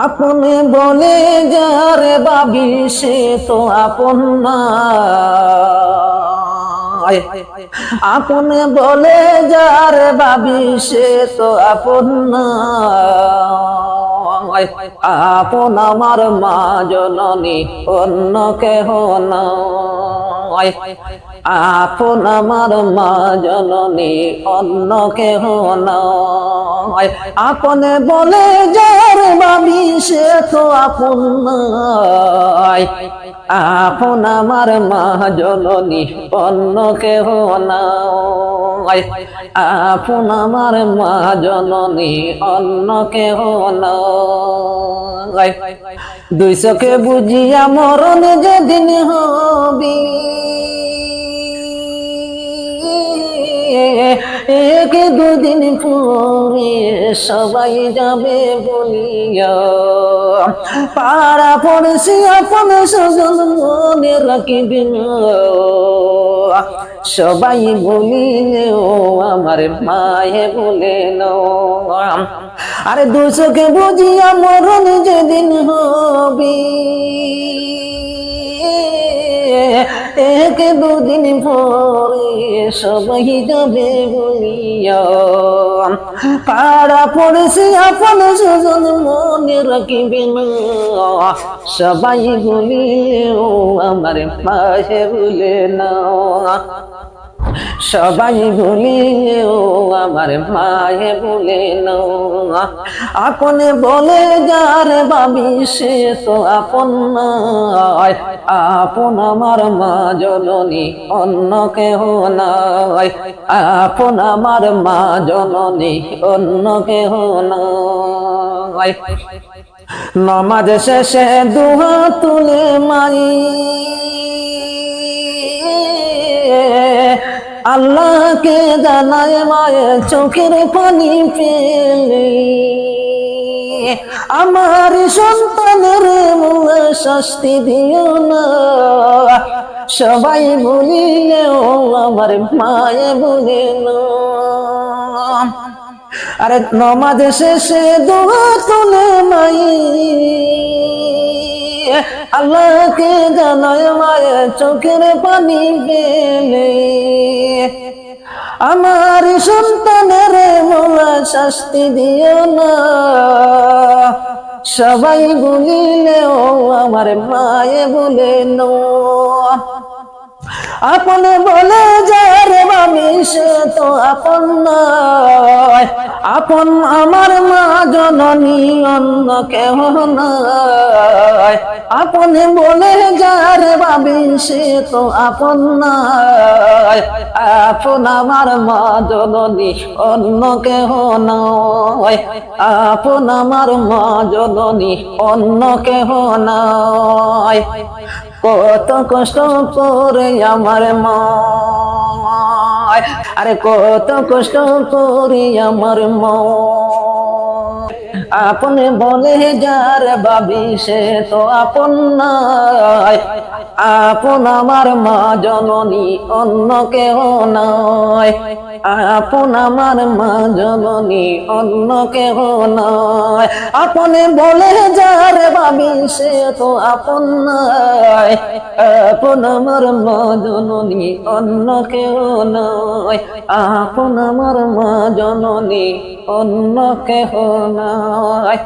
আপনি বলে যারে বাবি, সে তো আপন। আপনি বলে যারে বাবি, সে তো আপন। আপন আমার মা জননী, অন্য কেহ নয় আপন আমার মা জননী, অন্য কেহ নয় আপনে বলে যার বাবি তো আপন নয়। আপন আমার মা জননী, অন্য কেহ নয় আপন আমার মা জননী, অন্য কেহ নয় দুই চোখে বুঝিয়া মরণ যেদিন হবি। এক দুদিন পরে সবাই যাবে বলিয়া পাড়া পড়ছি আপন সজন মনে রাখিবেন। সবাই বলিলেও আমার মায়ে বলে আরে দুশোকে বুঝিয়া মরণ যেদিন হবি। এক দুদিন পরে সবাই যাবে বলিয়া। পাড়া পড়েছে আপন সুজন মনে রাখিবেন সবাই বলিও আমার পাশে বলে না সবাই বলিও আমার মায়ে না আপনে বলে যার বাবি, সে তো আপন আপন আমার মা জননী, অন্য কেহ নয় আপন আমার মা জননী, অন্য কেহ নয় নমাজ শেষে দুহা তুলে মাই। আল্লাহকে জানায় মায়ের চোখের পানি পেলে আমার সন্তানের মুখে শাস্তি দিও না। সবাই বলিলেও আমার মায়ে বলে না আরে নমাজ শেষে দোয়া তুলে মাই আল্লাহকে জানায় মায়ের চোখের পানি পেলে আমার সন্তানের মোলা শাস্তি দিও না। সবাই বলিলেও আমার মায়ে বলে নো। আপনে বলে যারে বাবি সে তো আপন নয়। আপন আমার মা জননী অন্য কেহ নয়। আপনে বলে যারে বাবি সে তো আপন নয়। আপন আমার মা জননী, অন্য কেহ নয়। আপন আমার মা জননী, অন্য কেহ নয়। কত কষ্ট করে আমার মা। আরে কত কষ্ট করে আমার মা। আপনে বলে যার বাবি, সে তো আপন আপন আমার মা জননী, অন্য কেহ নয় আপন আমার মা জননী, অন্য কেহ নয় আপনে বলে যার বাবি, সে তো আপন আপন আমার মা জননী, অন্য কেহ নয় আপন আমার মা জননী, অন্য কেহ নয় Oh, I